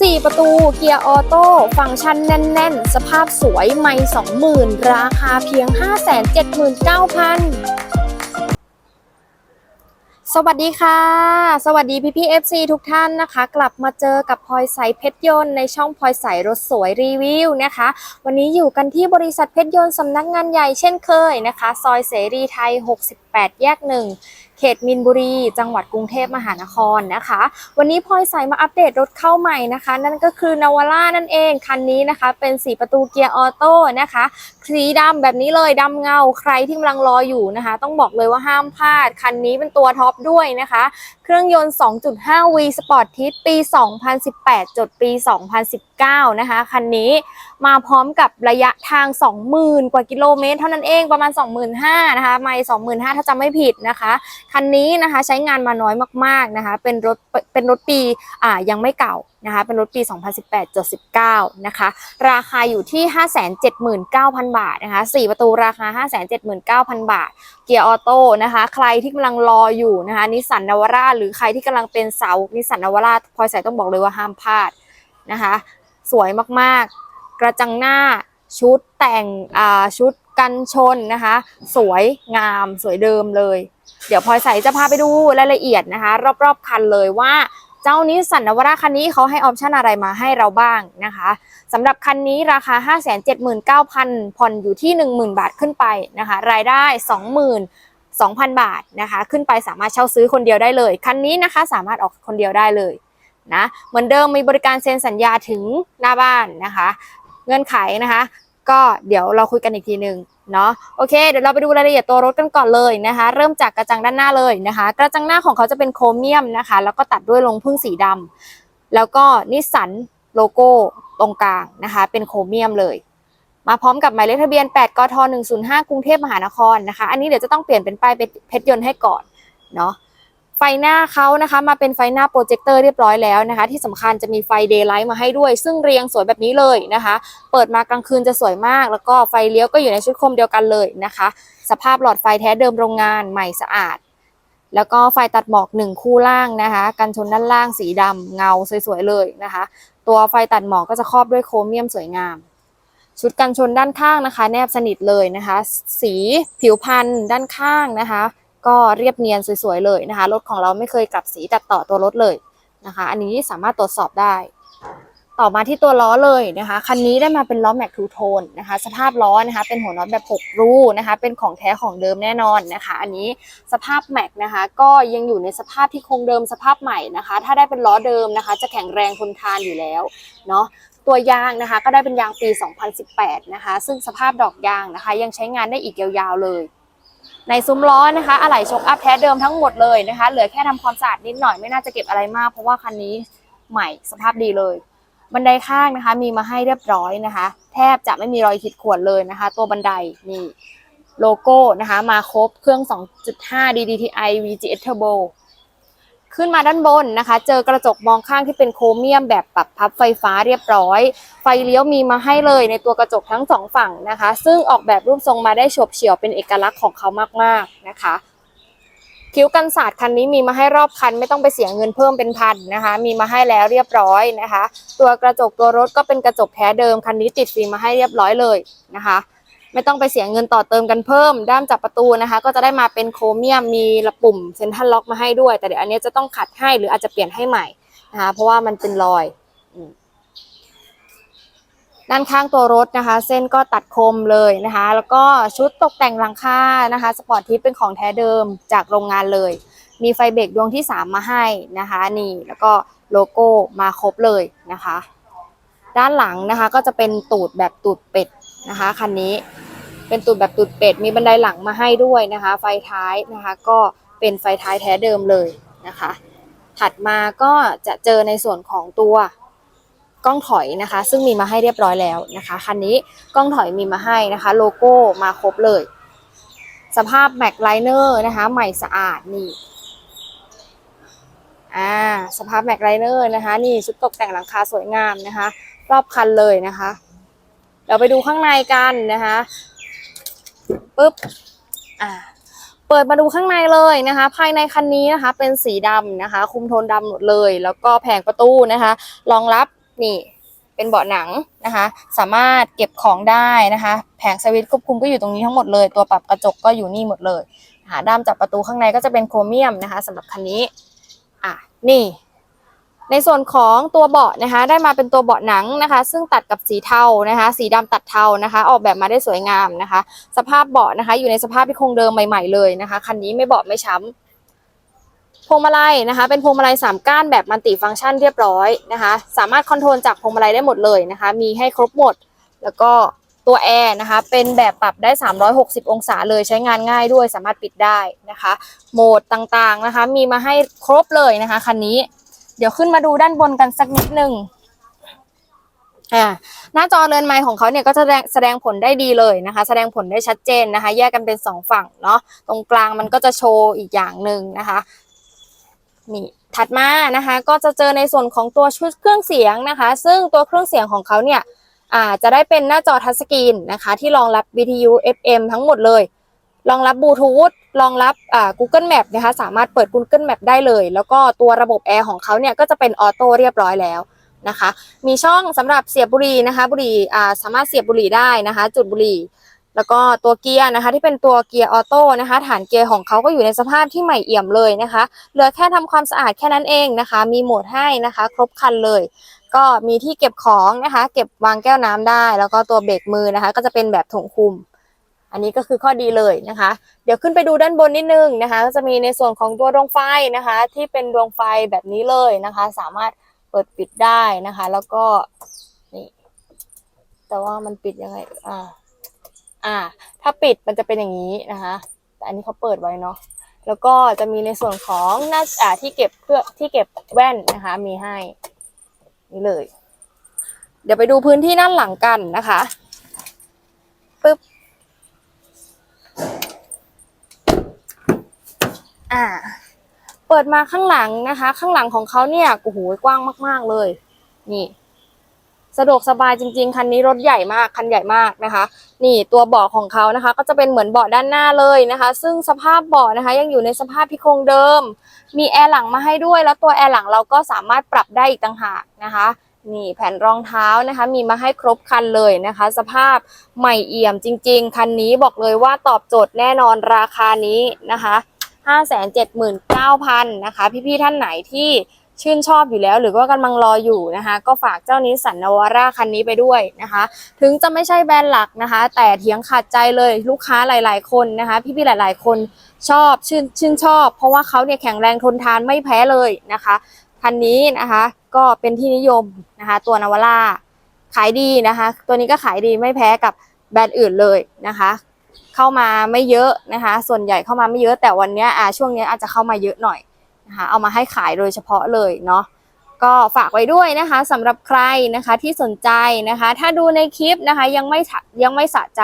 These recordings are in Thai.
4 ประตูเกียร์ออโต้ฟังก์ชันแน่น ๆ สภาพสวยไม่20,000 ราคาเพียง 579,000 สวัสดีค่ะ สวัสดีพี่พี่ FC ทุกท่านนะคะ กลับมาเจอกับพลอยใสเพชรยนต์ในช่องพลอยใสรถสวยรีวิวนะคะ วันนี้อยู่กันที่บริษัทเพชรยนต์สำนักงานใหญ่เช่นเคยนะคะ ซอยเสรีไทย 68 แยกหนึ่ง เขตมินบุรี จังหวัดกรุงเทพมหานครนะคะ วันนี้พลอยใส่มาอัปเดตรถเข้าใหม่นะคะ นั่นก็คือนาวาร่านั่นเองคันนี้นะคะ เป็น4ประตูเกียร์ออโต้นะคะสีดำแบบนี้เลยดำเงาใครที่กำลังรออยู่นะคะ ต้องบอกเลยว่าห้ามพลาด คันนี้เป็นตัวท็อปด้วยนะคะ เครื่องยนต์ 2.5 V Sport ทิศปี 2018 จดปี 2019 นะคะ คันนี้มาพร้อมกับระยะทาง 20,000 กว่ากิโลเมตร เท่านั้นเองประมาณ 25,000นะคะ ไม่ 25,000 ถ้าจำไม่ผิดนะคะคันนี้นะคะใช้งานมาน้อยมากๆนะคะเป็นรถเป็นรถปีอ่ายังไม่เก่านะคะเป็นรถปี 2018จด19นะคะราคาอยู่ที่ 579,000 บาทนะคะ4ประตูราคา 579,000 บาท เกียร์ออโต้นะคะใครที่กำลังรออยู่นะคะนิสสันนาวาร่าหรือใครที่กำลังเป็นเสานิสสันนาวาร่าพลอยใส่ต้องบอกเลยว่าห้ามพลาดนะคะสวยมากๆ กระจังหน้าชุดแต่งอ่าชุด กันชนนะคะ สวยงามสวยเดิมเลย เดี๋ยวพลอยใสจะพาไปดูรายละเอียดนะคะ รอบๆคันเลยว่าเจ้านิสสันนวราคันนี้เขาให้ออปชันอะไรมาให้เราบ้างนะคะสำหรับคันนี้ราคา 579,000 ผ่อนอยู่ที่ 10,000 บาทขึ้นไปนะคะ รายได้ 20,000 2,000 บาทนะคะ ขึ้นไปสามารถเช่าซื้อคนเดียวได้เลย คันนี้นะคะสามารถออกคนเดียวได้เลยนะเหมือนเดิมมีบริการเซ็นสัญญาถึงหน้าบ้านนะคะ เงื่อนไขนะคะ ก็เดี๋ยวเราคุยกันอีกทีหนึ่งเนาะโอเคเดี๋ยวเราไปดูรายละเอียดตัวรถกันก่อนเลยนะคะ เริ่มจากกระจังด้านหน้าเลยนะคะ กระจังหน้าของเขาจะเป็นโครเมียมนะคะ แล้วก็ตัดด้วยลงพึ่งสีดำแล้วก็นิสสันโลโก้ตรงกลางนะคะ เป็นโครเมียมเลย มาพร้อมกับหมายเลขทะเบียน 8 กท 105 กรุงเทพมหานครนะคะ อันนี้เดี๋ยวจะต้องเปลี่ยนเป็นป้ายเพชรยนต์ให้ก่อนเนาะ ไฟหน้าเขานะคะ มาเป็นไฟหน้าโปรเจคเตอร์เรียบร้อยแล้วนะคะ ที่สำคัญจะมีไฟเดย์ไลท์มาให้ด้วย ซึ่งเรียงสวยแบบนี้เลยนะคะ เปิดมากลางคืนจะสวยมาก แล้วก็ไฟเลี้ยวก็อยู่ในชุดโคมเดียวกันเลยนะคะ สภาพหลอดไฟแท้เดิมโรงงานใหม่สะอาด แล้วก็ไฟตัดหมอกหนึ่งคู่ล่างนะคะ กันชนด้านล่างสีดำเงาสวยๆเลยนะคะ ตัวไฟตัดหมอกก็จะครอบด้วยโครเมียมสวยงามชุดกันชนด้านข้างนะคะ แนบสนิทเลยนะคะ สีผิวพันธุ์ด้านข้างนะคะ ก็เรียบเนียนสวยๆเลยนะคะ รถของเราไม่เคยกลับสีตัดต่อตัวรถเลยนะคะ อันนี้สามารถตรวจสอบได้ ต่อมาที่ตัวล้อเลยนะคะ คันนี้ได้มาเป็นล้อแม็กทูโทนนะคะ สภาพล้อนะคะ เป็นหัวน็อตแบบ 6 รูนะคะ เป็นของแท้ของเดิมแน่นอนนะคะ อันนี้สภาพแม็กนะคะ ก็ยังอยู่ในสภาพที่คงเดิมสภาพใหม่นะคะ ถ้าได้เป็นล้อเดิมนะคะ จะแข็งแรงทนทานอยู่แล้วเนาะตัวยางนะคะ ก็ได้เป็นยางปี 2018 นะคะ ซึ่งสภาพดอกยางนะคะ ยังใช้งานได้อีกยาวๆเลย ในซุ้มล้อนะคะอะไหล่ช็อัพแท้เดิมทั้งหมดเลยนะคะ เหลือแค่ทำความสะอาดนิดหน่อยไม่น่าจะเก็บอะไรมาก เพราะว่าคันนี้ใหม่สภาพดีเลย บันไดข้างนะคะ มีมาให้เรียบร้อยนะคะ แทบจะไม่มีรอยขีดข่วนเลยนะคะ ตัวบันไดนี่โลโก้นะคะ มาครบเครื่อง 2.5 DDTi VGS Turbo ขึ้นมาด้านบนนะคะ เจอกระจกมองข้างที่เป็นโครเมียมแบบปรับพับไฟฟ้าเรียบร้อย ไฟเลี้ยวมีมาให้เลยในตัวกระจกทั้งสองฝั่งนะคะ ซึ่งออกแบบรูปทรงมาได้ฉบเฉี่ยวเป็นเอกลักษณ์ของเขามากๆนะคะคิ้วกันศาสตร์คันนี้มีมาให้รอบคันไม่ต้องไปเสียเงินเพิ่มเป็นพันนะคะ มีมาให้แล้วเรียบร้อยนะคะ ตัวกระจกตัวรถก็เป็นกระจกแท้เดิมคันนี้ติดฟิล์มมาให้เรียบร้อยเลยนะคะ ไม่ต้องไปเสียเงินต่อเติมกันเพิ่ม ด้ามจับประตูนะคะ ก็จะได้มาเป็นโครเมียมมีระปุ่มเซ็นทรัลล็อกมาให้ด้วย แต่เดี๋ยวอันนี้จะต้องขัดให้หรืออาจจะเปลี่ยนให้ใหม่นะคะเพราะว่ามันเป็นรอยด้านข้างตัวรถนะคะ เส้นก็ตัดคมเลยนะคะ แล้วก็ชุดตกแต่งหลังคานะคะสปอร์ตทิปเป็นของแท้เดิมจากโรงงานเลย มีไฟเบรกดวงที่ 3 มาให้นะคะ นี่แล้วก็โลโก้มาครบเลยนะคะ ด้านหลังนะคะก็จะเป็นตูดแบบตูดเป็ดนะคะคันนี้ เป็นตูดแบบตูดเป็ด มีบันไดหลังมาให้ด้วยนะคะ ไฟท้ายนะคะก็เป็นไฟท้ายแท้เดิมเลยนะคะ ถัดมาก็จะเจอในส่วนของตัวกล้องถอยนะคะ ซึ่งมีมาให้เรียบร้อยแล้วนะคะคันนี้กล้องถอยมีมาให้นะคะ โลโก้มาครบเลย สภาพแม็กไลเนอร์นะคะ ใหม่สะอาดนี่อ่าสภาพแม็กไลเนอร์นะคะ นี่ชุดตกแต่งหลังคาสวยงามนะคะ รอบคันเลยนะคะเดี๋ยวไปดูข้างในกันนะคะ ปุ๊บอ่าเปิดมาดูข้างในเลยนะคะ ภายในคันนี้นะคะ เป็นสีดำนะคะ คุมโทนดำหมดเลย แล้วก็แผงประตูนะคะ รองรับนี่เป็นเบาะหนังนะคะ สามารถเก็บของได้นะคะ แผงสวิตช์ควบคุมก็อยู่ตรงนี้ทั้งหมดเลย ตัวปรับกระจกก็อยู่นี่หมดเลยหาด้ามจับประตูข้างในก็จะเป็นโครเมียมนะคะสำหรับคันนี้อะนี่ ในส่วนของตัวเบาะนะคะ ได้มาเป็นตัวเบาะหนังนะคะ ซึ่งตัดกับสีเทานะคะ สีดำตัดเทานะคะ ออกแบบมาได้สวยงามนะคะ สภาพเบาะนะคะ อยู่ในสภาพที่คงเดิมใหม่ๆเลยนะคะคันนี้ไม่เบาะไม่ช้ำพวงมาลัยนะคะ เป็นพวงมาลัยสามก้านแบบมัลติฟังก์ชันเรียบร้อยนะคะ สามารถคอนโทรลจากพวงมาลัยได้หมดเลยนะคะ มีให้ครบหมด แล้วก็ตัวแอร์นะคะ เป็นแบบปรับได้ 360 องศาเลยใช้งานง่ายด้วยสามารถปิดได้นะคะ โหมดต่างๆนะคะ มีมาให้ครบเลยนะคะคันนี้ ดี๋ยวขึ้นมาดูด้านบนกันสักนิดหนึ่งอ่าหน้าจอเรือนไม้ของเขาเนี่ยก็จะแสดงแสดงผลได้ดีเลยนะคะ แสดงผลได้ชัดเจนนะคะ แยกกันเป็นสองฝั่งเนาะตรงกลางมันก็จะโชว์อีกอย่างหนึ่งนะคะนี่ถัดมานะคะก็จะเจอในส่วนของตัวชุดเครื่องเสียงนะคะ ซึ่งตัวเครื่องเสียงของเขาเนี่ยอ่าจะได้เป็นหน้าจอทัชสกรีนนะคะ ที่รองรับ VTU FM ทั้งหมดเลย รองรับบลูทูธรองรับอ่า Google Map นะคะสามารถเปิด Google Map ได้เลย แล้วก็ตัวระบบแอร์ของเขาเนี่ยก็จะเป็นออโต้เรียบร้อยแล้วนะคะ มีช่องสำหรับเสียบบุหรี่นะคะบุหรี่อ่าสามารถเสียบบุหรี่ได้นะคะ จุดบุหรี่ แล้วก็ตัวเกียร์นะคะ ที่เป็นตัวเกียร์ออโต้นะคะ ฐานเกียร์ของเขาก็อยู่ในสภาพที่ใหม่เอี่ยมเลยนะคะเหลือแค่ทำความสะอาดแค่นั้นเองนะคะ มีโหมดให้นะคะ ครบครันเลย ก็มีที่เก็บของนะคะ เก็บวางแก้วน้ำได้ แล้วก็ตัวเบรกมือนะคะ ก็จะเป็นแบบถุงคุม อันนี้ก็คือข้อดีเลยนะคะ เดี๋ยวขึ้นไปดูด้านบนนิดนึงนะคะ ก็จะมีในส่วนของตัวดวงไฟนะคะ ที่เป็นดวงไฟแบบนี้เลยนะคะ สามารถเปิดปิดได้นะคะ แล้วก็นี่แต่ว่ามันปิดยังไงอ่าอ่า ถ้าปิดมันจะเป็นอย่างนี้นะคะ แต่อันนี้เขาเปิดไว้เนาะแล้วก็จะมีในส่วนของหน้าอ่าที่เก็บเพื่อที่เก็บแว่นนะคะ มีให้นี่เลย เดี๋ยวไปดูพื้นที่ด้านหลังกันนะคะปึ๊บ อ่า เปิดมาข้างหลังนะคะ ข้างหลังของเขาเนี่ยโอ้โหกว้างมาก ๆเลย นี่ สะดวกสบายจริง ๆ คันนี้รถใหญ่มาก คันใหญ่มากนะคะ นี่ตัวเบาะของเขานะคะ ก็จะเป็นเหมือนเบาะด้านหน้าเลยนะคะ ซึ่งสภาพเบาะนะคะ ยังอยู่ในสภาพที่คงเดิม มีแอร์หลังมาให้ด้วย แล้วตัวแอร์หลังเราก็สามารถปรับได้อีกต่างหากนะคะนี่แผ่นรองเท้านะคะ มีมาให้ครบคันเลยนะคะ สภาพใหม่เอี่ยมจริง ๆ คันนี้บอกเลยว่าตอบโจทย์แน่นอนราคานี้นะคะ 579,000นะคะ พี่ๆท่านไหนที่ชื่นชอบอยู่แล้ว หรือว่ากำลังรออยู่นะคะ ก็ฝากเจ้านิสสันนวาร่าคันนี้ไปด้วยนะคะ ถึงจะไม่ใช่แบรนด์หลักนะคะ แต่เถียงขาดใจเลยลูกค้าหลาย ๆ คนนะคะ พี่ๆหลาย ๆ คนชอบชื่นชื่นชอบ เพราะว่าเขาเนี่ยแข็งแรงทนทานไม่แพ้เลยนะคะคันนี้นะคะก็เป็นที่นิยมนะคะ ตัวนวาร่าขายดีนะคะ ตัวนี้ก็ขายดีไม่แพ้กับแบรนด์อื่นเลยนะคะ เข้ามาไม่เยอะนะคะ ส่วนใหญ่เข้ามาไม่เยอะแต่วันนี้อ่าช่วงนี้อาจจะเข้ามาเยอะหน่อยนะคะเอามาให้ขายโดยเฉพาะเลยเนาะก็ฝากไว้ด้วยนะคะสำหรับใครนะคะที่สนใจนะคะ ถ้าดูในคลิปนะคะยังไม่ยังไม่สะใจ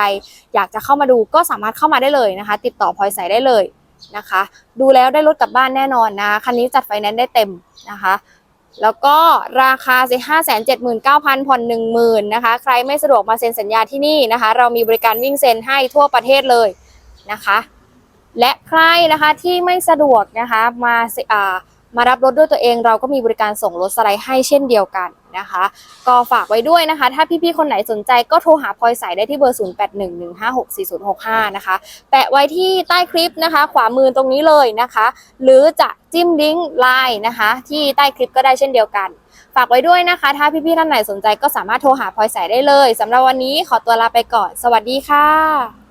อยากจะเข้ามาดูก็สามารถเข้ามาได้เลยนะคะ ติดต่อพลอยใสได้เลยนะคะ ดูแล้วได้รถกลับบ้านแน่นอนนะคันนี้จัดไฟแนนซ์ได้เต็มนะคะ แล้วก็ราคาสิห้าแสนเจ็ดหมื่นเก้าพันผ่อนหนึ่งหมื่นนะคะ ใครไม่สะดวกมาเซ็นสัญญาที่นี่นะคะ เรามีบริการวิ่งเซ็นให้ทั่วประเทศเลยนะคะ และใครนะคะที่ไม่สะดวกนะคะมาอ่ามารับรถด้วยตัวเองเราก็มีบริการส่งรถสไลด์ให้เช่นเดียวกัน นะคะ ก็ฝากไว้ด้วยนะคะ ถ้าพี่ๆคนไหนสนใจก็โทรหาพลอยใสได้ที่เบอร์ 0811564065 นะคะ แปะไว้ที่ใต้คลิปนะคะ ขวามือตรงนี้เลยนะคะ หรือจะจิ้มลิงก์ไลน์นะคะ ที่ใต้คลิปก็ได้เช่นเดียวกัน ฝากไว้ด้วยนะคะ ถ้าพี่ๆท่านไหนสนใจก็สามารถโทรหาพลอยใสได้เลยสำหรับวันนี้ขอตัวลาไปก่อน สวัสดีค่ะ